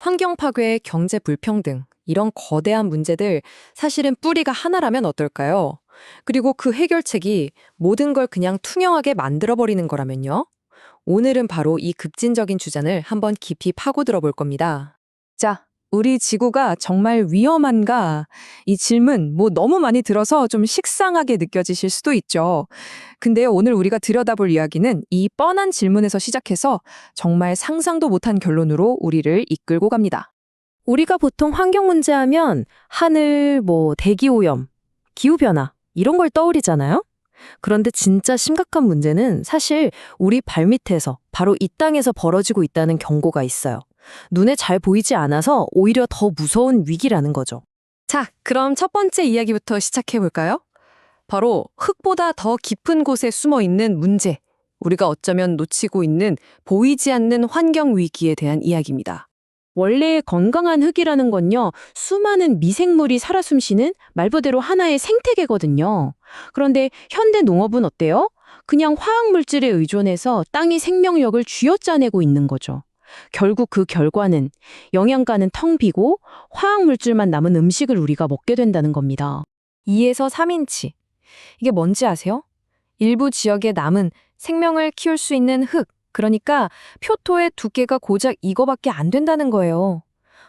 환경 파괴, 경제 불평등, 이런 거대한 문제들 사실은 뿌리가 하나라면 어떨까요? 그리고 그 해결책이 모든 걸 그냥 투명하게 만들어버리는 거라면요? 오늘은 바로 이 급진적인 주장을 한번 깊이 파고들어 볼 겁니다. 자, 우리 지구가 정말 위험한가? 이 질문 뭐 너무 많이 들어서 좀 식상하게 느껴지실 수도 있죠. 근데 오늘 우리가 들여다볼 이야기는 이 뻔한 질문에서 시작해서 정말 상상도 못한 결론으로 우리를 이끌고 갑니다. 우리가 보통 환경 문제 하면 하늘, 뭐 대기 오염, 기후 변화 이런 걸 떠올리잖아요. 그런데 진짜 심각한 문제는 사실 우리 발밑에서 바로 이 땅에서 벌어지고 있다는 경고가 있어요. 눈에 잘 보이지 않아서 오히려 더 무서운 위기라는 거죠. 자, 그럼 첫 번째 이야기부터 시작해 볼까요? 바로 흙보다 더 깊은 곳에 숨어 있는 문제. 우리가 어쩌면 놓치고 있는 보이지 않는 환경 위기에 대한 이야기입니다. 원래 건강한 흙이라는 건요, 수많은 미생물이 살아 숨쉬는 말 그대로 하나의 생태계거든요. 그런데 현대 농업은 어때요? 그냥 화학 물질에 의존해서 땅이 생명력을 쥐어짜내고 있는 거죠. 결국 그 결과는 영양가는 텅 비고 화학 물질만 남은 음식을 우리가 먹게 된다는 겁니다. 2에서 3인치. 이게 뭔지 아세요? 일부 지역에 남은 생명을 키울 수 있는 흙, 그러니까 표토의 두께가 고작 이거밖에 안 된다는 거예요.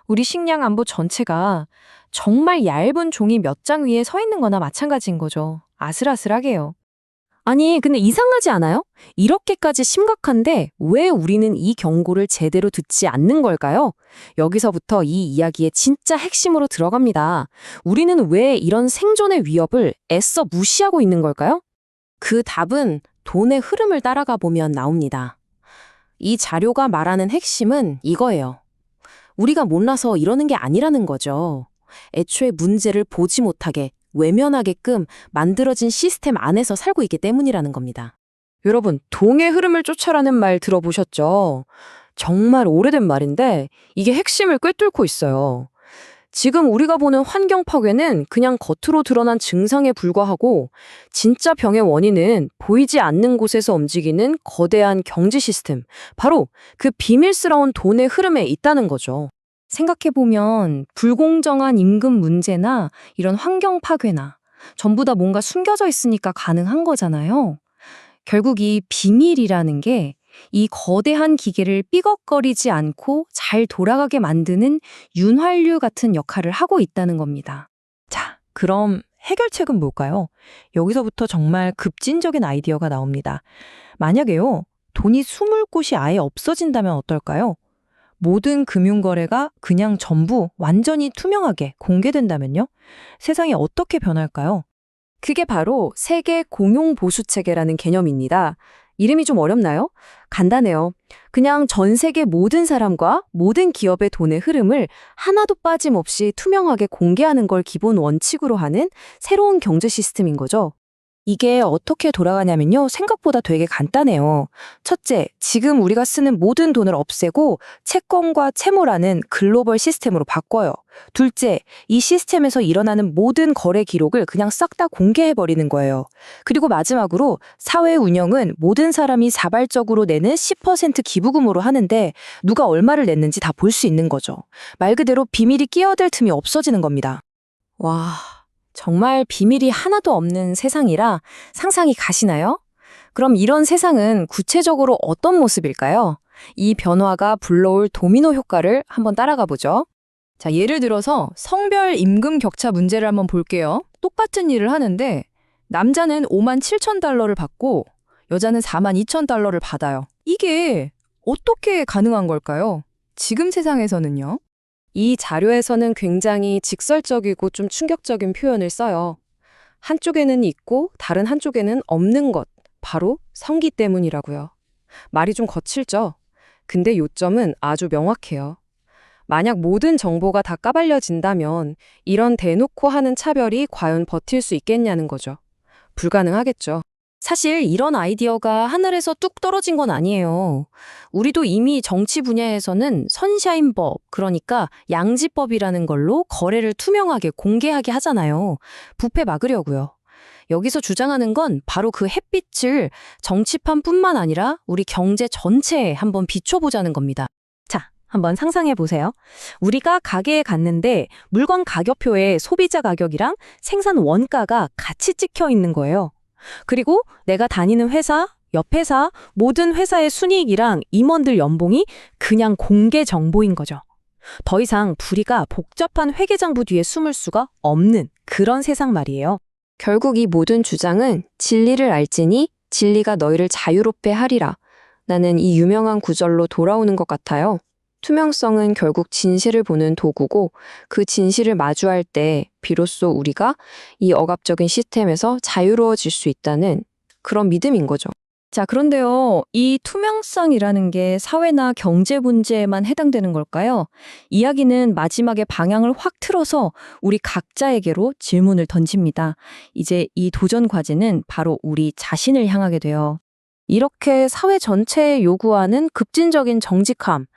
우리 식량 안보 전체가 정말 얇은 종이 몇 장 위에 서 있는 거나 마찬가지인 거죠. 아슬아슬하게요. 아니, 근데 이상하지 않아요? 이렇게까지 심각한데 왜 우리는 이 경고를 제대로 듣지 않는 걸까요? 여기서부터 이 이야기의 진짜 핵심으로 들어갑니다. 우리는 왜 이런 생존의 위협을 애써 무시하고 있는 걸까요? 그 답은 돈의 흐름을 따라가 보면 나옵니다. 이 자료가 말하는 핵심은 이거예요. 우리가 몰라서 이러는 게 아니라는 거죠. 애초에 문제를 보지 못하게 외면하게끔 만들어진 시스템 안에서 살고 있기 때문이라는 겁니다. 여러분, 동의 흐름을 쫓아라는 말 들어보셨죠? 정말 오래된 말인데 이게 핵심을 꿰뚫고 있어요. 지금 우리가 보는 환경 파괴는 그냥 겉으로 드러난 증상에 불과하고 진짜 병의 원인은 보이지 않는 곳에서 움직이는 거대한 경제 시스템, 바로 그 비밀스러운 돈의 흐름에 있다는 거죠. 생각해보면 불공정한 임금 문제나 이런 환경 파괴나 전부 다 뭔가 숨겨져 있으니까 가능한 거잖아요. 결국 이 비밀이라는 게 이 거대한 기계를 삐걱거리지 않고 잘 돌아가게 만드는 윤활유 같은 역할을 하고 있다는 겁니다. 자, 그럼 해결책은 뭘까요? 여기서부터 정말 급진적인 아이디어가 나옵니다. 만약에요, 돈이 숨을 곳이 아예 없어진다면 어떨까요? 모든 금융거래가 그냥 전부 완전히 투명하게 공개된다면요? 세상이 어떻게 변할까요? 그게 바로 세계 공용 보수 체계라는 개념입니다. 이름이 좀 어렵나요? 간단해요. 그냥 전 세계 모든 사람과 모든 기업의 돈의 흐름을 하나도 빠짐없이 투명하게 공개하는 걸 기본 원칙으로 하는 새로운 경제 시스템인 거죠. 이게 어떻게 돌아가냐면요. 생각보다 되게 간단해요. 첫째, 지금 우리가 쓰는 모든 돈을 없애고 채권과 채무라는 글로벌 시스템으로 바꿔요. 둘째, 이 시스템에서 일어나는 모든 거래 기록을 그냥 싹 다 공개해버리는 거예요. 그리고 마지막으로 사회 운영은 모든 사람이 자발적으로 내는 10% 기부금으로 하는데 누가 얼마를 냈는지 다 볼 수 있는 거죠. 말 그대로 비밀이 끼어들 틈이 없어지는 겁니다. 와, 정말 비밀이 하나도 없는 세상이라 상상이 가시나요? 그럼 이런 세상은 구체적으로 어떤 모습일까요? 이 변화가 불러올 도미노 효과를 한번 따라가 보죠. 자, 예를 들어서 성별 임금 격차 문제를 한번 볼게요. 똑같은 일을 하는데 남자는 5만 7천 달러를 받고 여자는 4만 2천 달러를 받아요. 이게 어떻게 가능한 걸까요? 지금 세상에서는요. 이 자료에서는 굉장히 직설적이고 좀 충격적인 표현을 써요. 한쪽에는 있고 다른 한쪽에는 없는 것, 바로 성기 때문이라고요. 말이 좀 거칠죠? 근데 요점은 아주 명확해요. 만약 모든 정보가 다 까발려진다면 이런 대놓고 하는 차별이 과연 버틸 수 있겠냐는 거죠. 불가능하겠죠. 사실 이런 아이디어가 하늘에서 뚝 떨어진 건 아니에요. 우리도 이미 정치 분야에서는 선샤인법, 그러니까 양지법이라는 걸로 거래를 투명하게 공개하게 하잖아요. 부패 막으려고요. 여기서 주장하는 건 바로 그 햇빛을 정치판뿐만 아니라 우리 경제 전체에 한번 비춰보자는 겁니다. 자, 한번 상상해 보세요. 우리가 가게에 갔는데 물건 가격표에 소비자 가격이랑 생산 원가가 같이 찍혀 있는 거예요. 그리고 내가 다니는 회사, 옆 회사, 모든 회사의 순이익이랑 임원들 연봉이 그냥 공개 정보인 거죠. 더 이상 불의가 복잡한 회계장부 뒤에 숨을 수가 없는 그런 세상 말이에요. 결국 이 모든 주장은 진리를 알지니 진리가 너희를 자유롭게 하리라. 나는 이 유명한 구절로 돌아오는 것 같아요. 투명성은 결국 진실을 보는 도구고 그 진실을 마주할 때 비로소 우리가 이 억압적인 시스템에서 자유로워질 수 있다는 그런 믿음인 거죠. 자, 그런데요, 이 투명성이라는 게 사회나 경제 문제에만 해당되는 걸까요? 이야기는 마지막에 방향을 확 틀어서 우리 각자에게로 질문을 던집니다. 이제 이 도전 과제는 바로 우리 자신을 향하게 돼요. 이렇게 사회 전체에 요구하는 급진적인 정직함.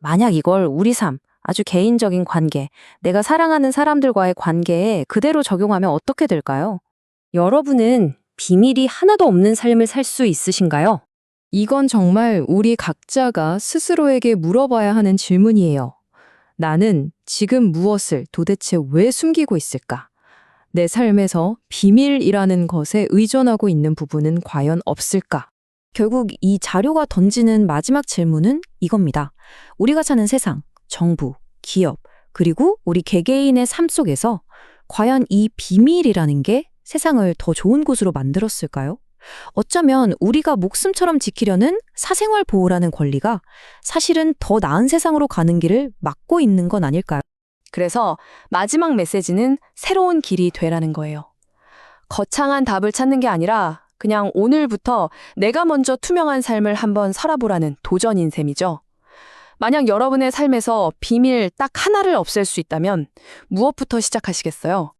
만약 이걸 우리 삶, 아주 개인적인 관계, 내가 사랑하는 사람들과의 관계에 그대로 적용하면 어떻게 될까요? 여러분은 비밀이 하나도 없는 삶을 살 수 있으신가요? 이건 정말 우리 각자가 스스로에게 물어봐야 하는 질문이에요. 나는 지금 무엇을 도대체 왜 숨기고 있을까? 내 삶에서 비밀이라는 것에 의존하고 있는 부분은 과연 없을까? 결국 이 자료가 던지는 마지막 질문은 이겁니다. 우리가 사는 세상, 정부, 기업, 그리고 우리 개개인의 삶 속에서 과연 이 비밀이라는 게 세상을 더 좋은 곳으로 만들었을까요? 어쩌면 우리가 목숨처럼 지키려는 사생활 보호라는 권리가 사실은 더 나은 세상으로 가는 길을 막고 있는 건 아닐까요? 그래서 마지막 메시지는 새로운 길이 되라는 거예요. 거창한 답을 찾는 게 아니라 그냥 오늘부터 내가 먼저 투명한 삶을 한번 살아보라는 도전인 셈이죠. 만약 여러분의 삶에서 비밀 딱 하나를 없앨 수 있다면 무엇부터 시작하시겠어요?